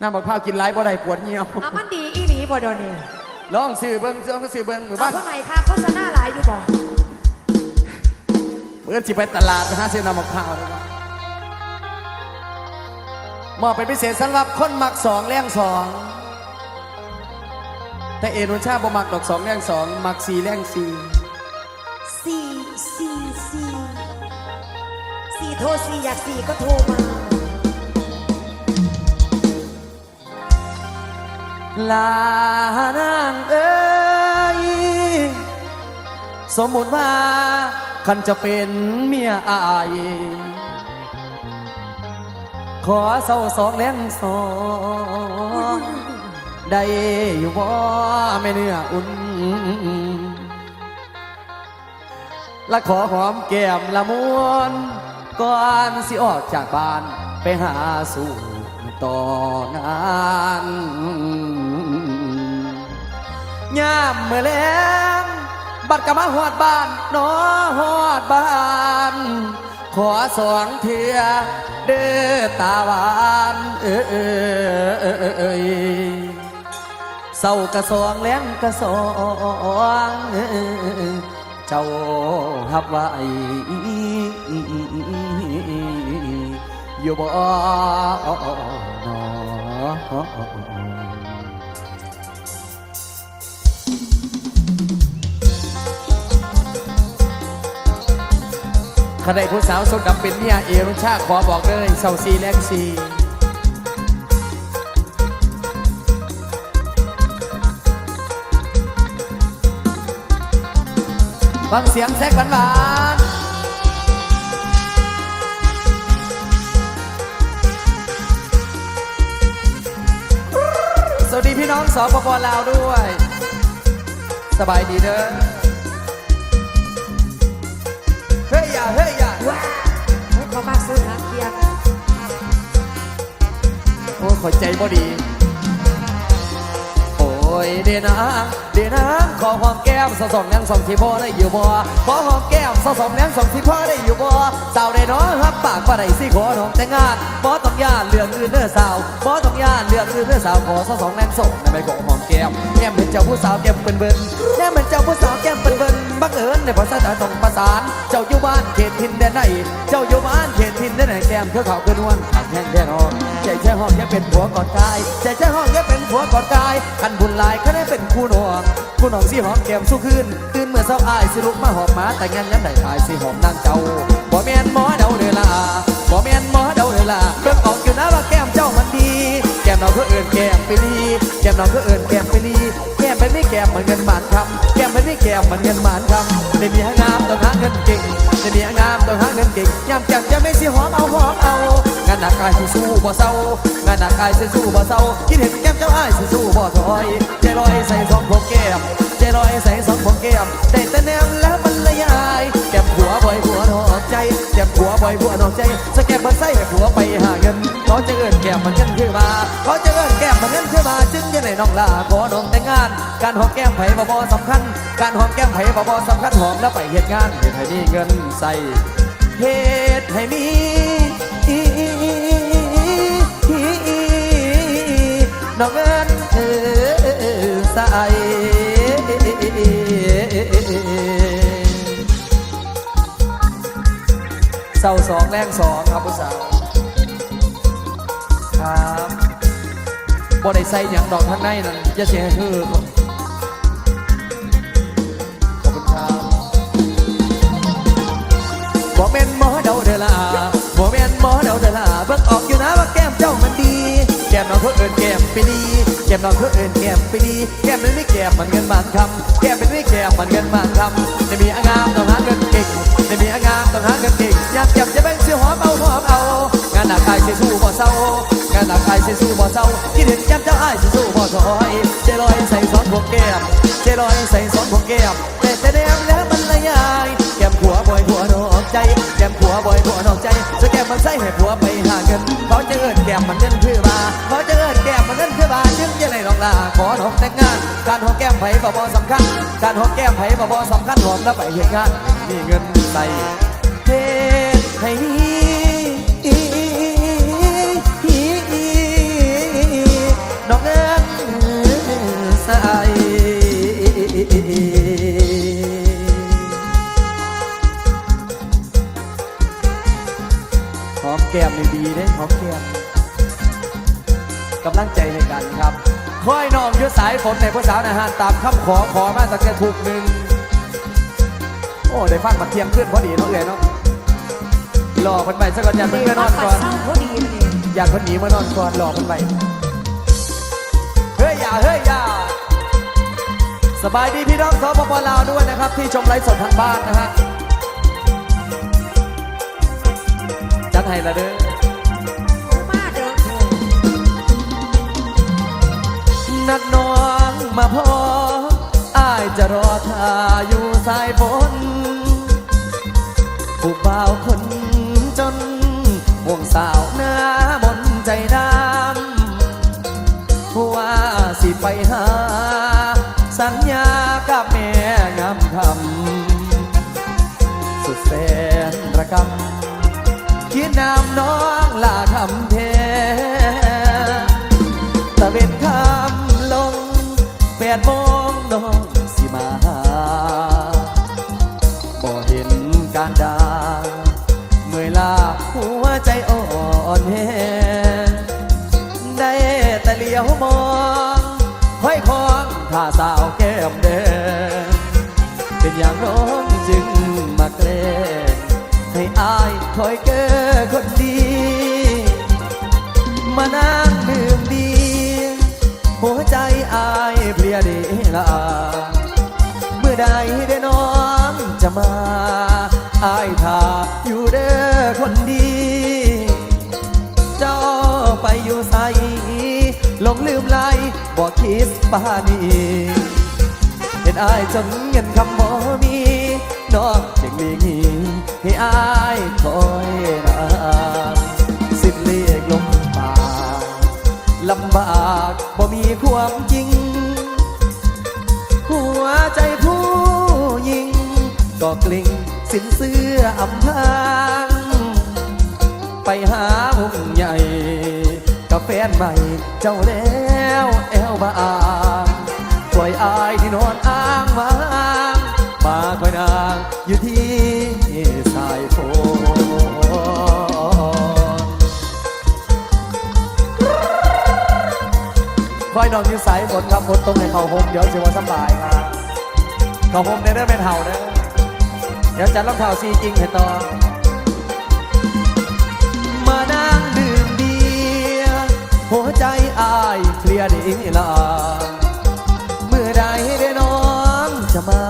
น้ำบักพร้าวกินไรบ่ได้ปวดเหี่ยวเอามันดีอีหลีบ่เดยวนี่ลองซื้อเบิ้งลองซื้อเบิ้งหมู่เอาบ้านเท่าไหร่ค่ะโฆษณาหลายอยู่บ่เมื่อสิไปตลาดไปหาซื้อน้ำบักพร้าวดีกว่ามอบเป็นพิเศษสำหรับคนมักสองแรงสองแต่เอนุชาบ่มักดอกสองแรงสองมักสี่แรงสี่สี่สี่สี่สี่โทรสี่อยากสี่ก็โทรมา ลานางเอ้ยสมมุติว่าคันจะเป็นเมียอายขอเศร้าสองแรงสองได้อยู่บ่แม่เนื้ออุ่น และขอหอมแก้มละมวนก่อนสิออกจากบ้านไปหาสู่ต่องาน ยามเมื่อแลงบัดกะมาหอดบ้านนอหอดบ้าน ขอสองเทือเด้อตาหวานเออเออเออเออเอยเศร้ากะสองแล้งกะสองเจ้าหับไว้อยู่บ่นอ ขณะผู้สาวสดดำเป็นเมียเอรุชาขอบอกเลยเศร้าซีแรงซีฟังเสียงแซกหวานๆสวัสดีพี่น้องสปปลาวด้วย สบายดีเด้อ อ้ยใจบ่ดี โอ้ยเดนางเดนางขอหอมแก้มสะสมยังสองที่พ่อได้อยู่บ่ขอหอมแก้มสะสมยังสองที่พ่อได้อยู่บ่สาวได้น้อยฮับปากว่าได้สิขอน้องแต่งงานบ่ต้องย่านเรื่องอื่นเด้อสาวบ่ต้องย่านเรื่องอื่นเด้อสาวขอสะสมแรงส่งในใบขอหอมแก้มแก้มเหมือนเจ้าผู้สาวแก้มเปิ้นเบิ้นแก้มเหมือนเจ้าผู้สาวแก้มเปิ้นเบิ้นบังเอิญในภาษาตาต้องประสาน เจ้าอยู่บ้านเขตทินแดนไหนเจ้าอยู่บ้าน ก้มเพื่อเขาเกินวันแห้งแดนออกใจแช่ห้องแค่เป็นผัวกอนกายใจแช่ห้องแค่เป็นผัวกอนกายคันบุญหลายก็ได้เป็นคู่หนวงคู่หนองสิหอมแก้มสู้คืนตื่นเมื่อเช้าอายสิลุกมาหอมหมาแต่งงานยันได้อายสิหอมนางเจ้าบ่แม่นหมอเดาเด้อล่ะบ่แม่นหมอเดาเด้อล่ะเบิ่งออกอยู่นะว่าแก้มเจ้ามันดี แก้มเราก็เอินแก้มไปลีแก้มเราก็เอินแก้มไปลี แก้มเป็นไม่แก้มเหมือนเงินหมานคำแก้มเป็นไม่แก้มเหมือนเงินหมานคำได้มีงามต้องหาเงินเก่งได้มีงามต้องหาเงินเก่งยามแก้มจะไม่สิหอมเอาหอมเอา งานหนักกายสิสู้บ่เศร้างานหนักกายสิสู้บ่เศร้าคิดเห็นแก้มเจ้าอ้ายสิสู้บ่ถอยใจลอยใส่สองพวกแก้มใจลอยใส่สองพวกแก้มได้แต่แนมแล้วมันละยาย แก้มผัวบ่อยผัวนอกใจแก้มผัวบ่อยผัวนอกใจสแกมมันใส่หัวไปหาเงินเขาจะเอิ้นแก้มมันเงินขึ้นมาเขาจะเอิ้นแก้มมันเงินขึ้นมาจึงจะได้น้องลาขอน้องแต่งงาน การหอมแก้มไผ่บ่บ่สำคัญ การหอมแก้มไผ่บ่บ่สำคัญหอมแล้วไปเฮ็ดงานเฮ็ดให้มีเงินใส่เฮ็ดให้มีน้องเอิญเออ เศร้าสองแรงสองครับผู้สาวครับบ่ได้ใส่หยังดอกทั้งในนั่นจะเสียคือ มน้องเขาเอิ้นแก้มไปดีแก้มน้องเขาเอิ้นแก้มไปดีแก้มมันไม่แก้มมันเงินบานคำแก้มเป็นไม่แก้มมันเงินบานคำจะมีอางามต้องหาเงินเก่งจะมีอางามต้องหาเงินเก่งอยากจับจะแบ่งเสียหอมเอาหอมเอางานหนักกายเสียสู้บ่เศร้างานหนักกายเสียสู้บ่เศร้าคิดเห็นแก้มเจ้าอ้ายเสียสู้บ่ถอยเจลอยใส่ซ้อนพวกแก้มเจลอยใส่ซ้อนพวกแก้มแต่แต่แนมแล้วมันละยายแก้มผัวบ่อยผัวนอกใจแก้มผัวบ่อยผัวนอกใจจะแก้มมันใส่ให้ผัวไปหาเงินเขาจะเอิ้นแก้มมันเงินคือ องลาขอหอมแต่งงาน การหอมแก้มไผ่บ่บ่สำคัญ การหอมแก้มไผ่บ่บ่สำคัญหอมแล้วไปเหตุงาน มีเงินใส่เทศให้น้องเอ๋ใสหอมแก้มดีๆเด้หอมแก้มกำลังใจในกันครับ คอยน้องอยุสายฝนในผู้สาวนะฮะตามคำขอขอมาสักแค่ถูกหนึ่งโอ้ได้ฟังมาเทียงขึ้นพอดีเนาะเลยเนาะรอคนไปสักก่อนอย่าเพิ่งไปนอนก่อนอยากคนหนีมานอนก่อนรอคนไปเฮ้ยอย่าเฮ้ยอย่าสบายดีพี่น้องสปปลาวด้วยนะครับ ที่ชมไลฟ์สดทางบ้านนะฮะจัดให้ละเด้อ นักน้องมาพออายจะรอท่าอยู่สายฝนผู้บ่าวคนจนห่วงสาวหน้ามนใจดำว่าสิไปหา สัญญากับแม่งามคำสุดแสนระกำคิดนำน้องลาคำ ดโมงน้องสิมาบ่เห็นการดาเมื่อยลาหัวใจอ่อนแหได้แต่เลี้ยวมองห้อยคองท่าสาวแก้มแดงเป็นอย่างน้องจึงมาแกล้งให้อายคอยเก้อคนดี เพลียเดลาเมื่อใดได้น้องจะมาอายทาอยู่เด้อคนดี เจ้าไปอยู่ใสหลงลืมไหลบอกคิดปานีเห็นอายจนเงินคำบ่มีนอกจากลีกหนีให้อายคอยนา สินเสื้ออำพรางไปหาหุ่งใหญ่กับแฟนใหม่เจ้าแล้วแอวบางปล่อยอายที่นอนอ้างวางมาคอยนางอยู่ที่สายฝนคอยนอนอยู่สายฝนครับฝนตรงในเขาโฮมเดี๋ยวสิว่าสบายครับเขาโฮมในเรื่องเป็นเห่าเด้อ เดี๋ยวจัดรองเท้าซีจริงให้ต่อ มานั่งดื่มเบียร์หัวใจอายเคลียร์ดีลาเมื่อใดได้น้องจะมา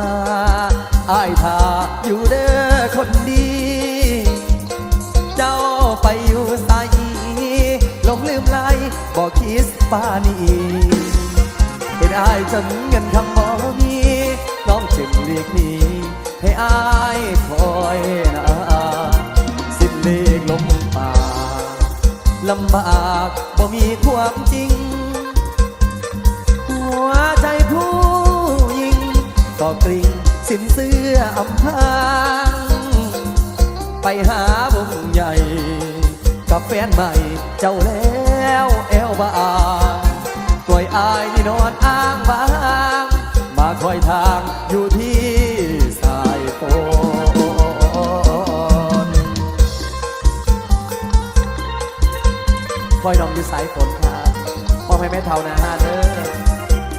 อายท่าอยู่เด้อคนดี เจ้าไปอยู่ใสหลงลืมไหลบอกคิดปานีเห็นอายจนเงินคำบ่มีน้ ลำบากบ่มีความจริง หัวใจผู้หญิงก็กริ่งสินเสื้ออำพรางไปหาวงใหญ่ กับแฟนใหม่เจ้าแล้วแอวบางปล่อยอายนี่นอนอ้างบาง มาคอยทางอยู่ มองให้แม่เท่านะฮะเด้อ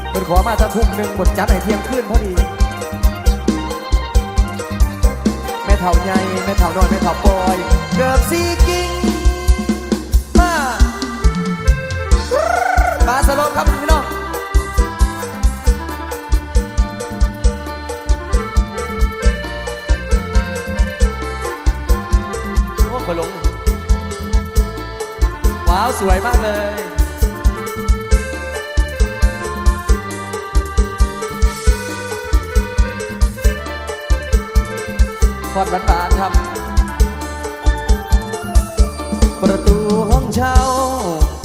เพิ่นขอมาถ้าทุ่มหนึ่งบทจัดให้เที่ยงคืนพอดี แม่เท่าใหญ่แม่เท่าน้อยแม่เท่าปอย เกือบสีกิ่งมาบาสโลมครับพี่น้องโอ้ขลงว้าว สวยมากเลย อดหวานๆครับ ประตูห้องเช่า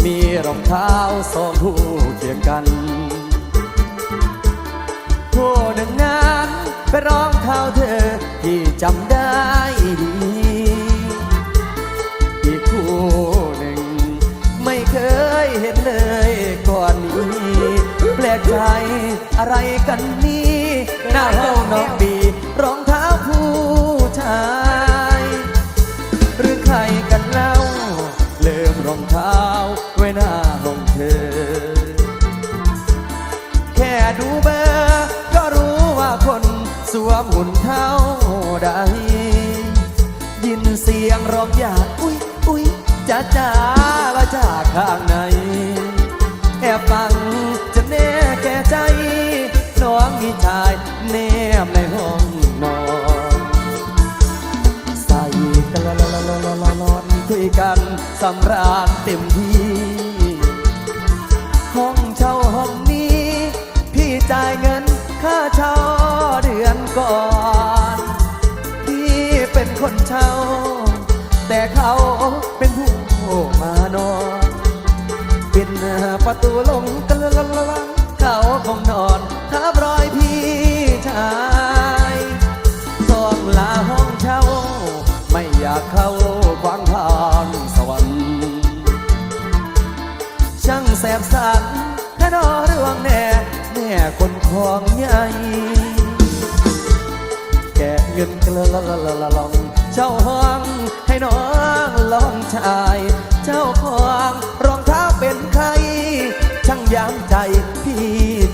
มีรองเท้าสองคู่เคียงกันผู้หนึ่งงานเป็นรองเท้าเธอที่จำได้ดี อีกคู่หนึ่ง ไม่เคยเห็นเลยก่อนนี้ แปลกใจอะไรกันนี่หน้าห้องน้องบี กันสำราญเต็มที่ห้องเช่าห้องนี้ พี่จ่ายเงินค่าเช่าเดือนก่อน พี่เป็นคนเช่า แต่เขาเป็นผู้มานอนเปิดประตูลงกันละละละากเข้าขวางทางสวรรค์ช่างแสบสันแค่นอเรื่องแน่แน่คนของใหญ่แกะเงินกละละละละละลองเจ้าห้องให้น้องลองชาย เจ้าของรองเท้าเป็นใคร ช่างย้ำใจพี่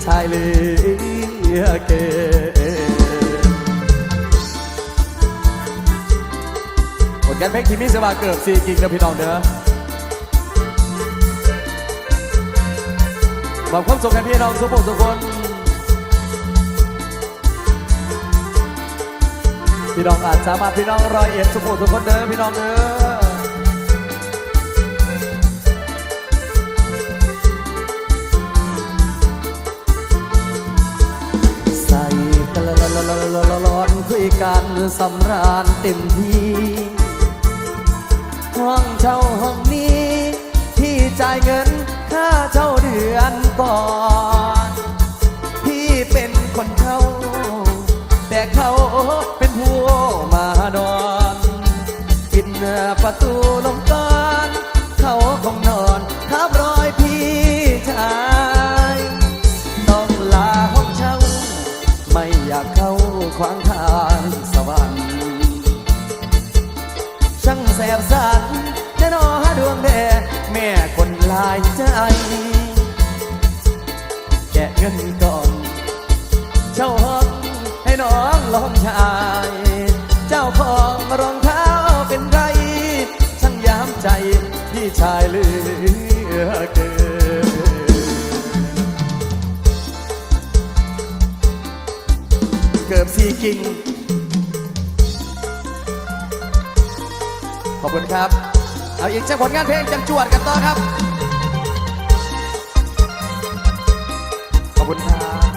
ชายเลยเก ผลงานเพลงที่มีสวาเกิดซีกิงนะพี่น้องเด้อมอบความสุขให้พี่น้องทุกผู้ทุกคนพี่น้องอาจสามารถพี่น้องรอยเอ็ดทุกผู้ทุกคนเด้อพี่น้องเด้อใส่กันละละละละละละลอนคุยกันสำราญเต็มที่ ห้องเช่าห้องนี้ ที่จ่ายเงินค่าเช่าเดือนก่อน เงินก่อนเช่าห้องให้น้องลองชาย เจ้าของรองเท้าเป็นไร ช่างย้ำใจพี่ชายเหลือเกินเกือบซีกิงขอบคุณครับ เอาอีกสักผลงานเพลงจังจวดกันต่อครับ คุณครับ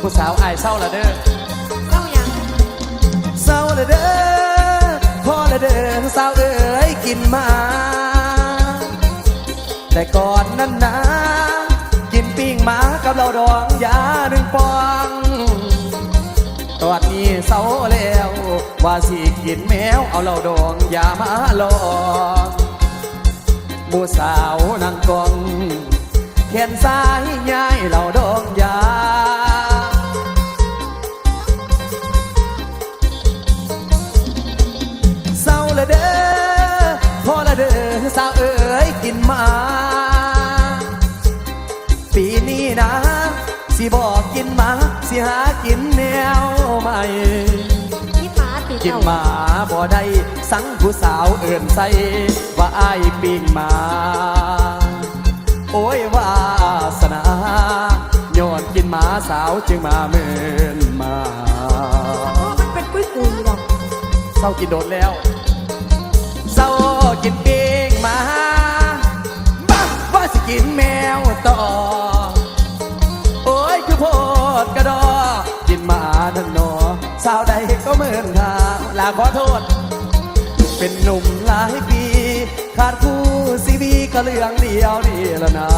ผู้สาวอายเศร้าละเด้อเจ้ายังเศร้าละเด้อพ่อละเด้อสาวเอ้ยกินมา แต่ก่อนนั้นนะกินปิ้งหมากับเราดองยาหนึ่งปอง ตอนนี้เศร้าแล้ว ว่าสิกินแมวเอาเราดองยามาลองหมูสาวนั่งกองแขนซ้ายย้ายเราดองยาเศร้าละเด้อพอละเด้อสาวเอ๋ยกินมา ปีนี้นะ สิบอกกินหมา สิหากินแนวใหม่ กินเอาหมาบ่ได้สังผู้สาวเอิ่นใส่ว่าอายปิงหมา โอ้ยวาสนาย้อนกินหมาสาวจึงมาเมินมาโอ้มันเป็นกุ้ยกุยหรอกเศร้ากินโดนแล้วเศร้ากินปิ้งหมาบ้าว่าสิกินแมวต่อ โอ้ยคือโพดกระดอกินหมานั่นหนอสาวใดก็เหมือนทางลา ขอโทษ เป็นหนุ่มหลายปี ขาดคู่ซีบีก็เรื่องเดียวนี่ละนะ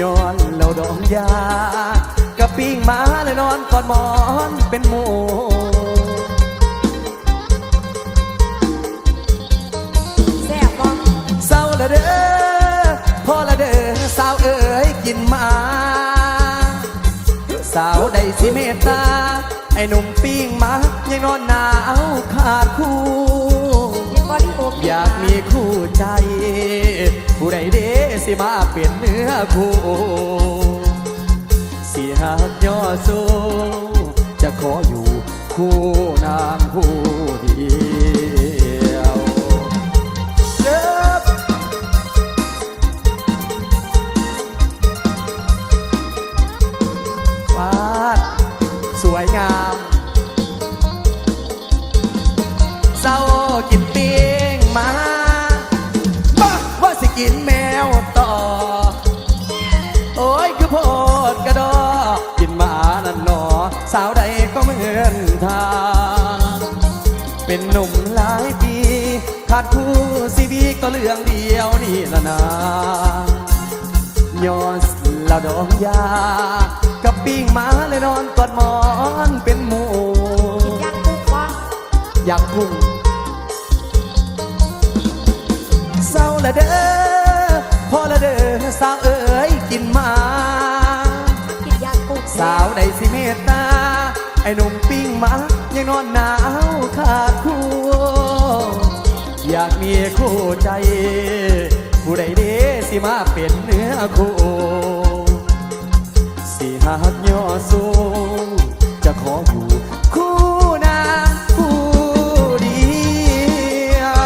ย้อนเราดองยากะปิ้งมาเลยนอนกอดหมอนเป็นหมูแซ่บบ้องเศร้าละเด้อพ่อละเด้อสาวเอ๋ยกินมา สาวใดสิเมตตา ไอ้หนุ่มปิ้งมายังนอนหนาวขาดคู่ อยากมีคู่ใจ ผู้ใดเดสิมาเปลี่ยนเนื้อคู่สิหากย่อสูจะขออยู่คู่นางคู่เดียวเจ็บฟาดสวยงาม เป็นหนุ่มหลายปี ขาดคู่ซีบีก็เรื่องเดียวนี่ละนายอสละดองยา กับปิ้งมาเลยนอนกอดหมอนเป็นหมูอยากพุ่งวะอยากพุ่งเศร้าละเด้อ ไอ้หนุ่มปิ้งมา ยังนอนหนาวขาดคู่ อยากมีคู่ใจ ผู้ใดเดสิมาเป็นเนื้อคู่ สิหากย่อสู้จะขออยู่คู่นางคู่เดียว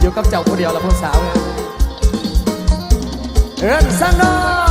อยู่กับเจ้าผู้เดียวละพวกสาวเสังน้อง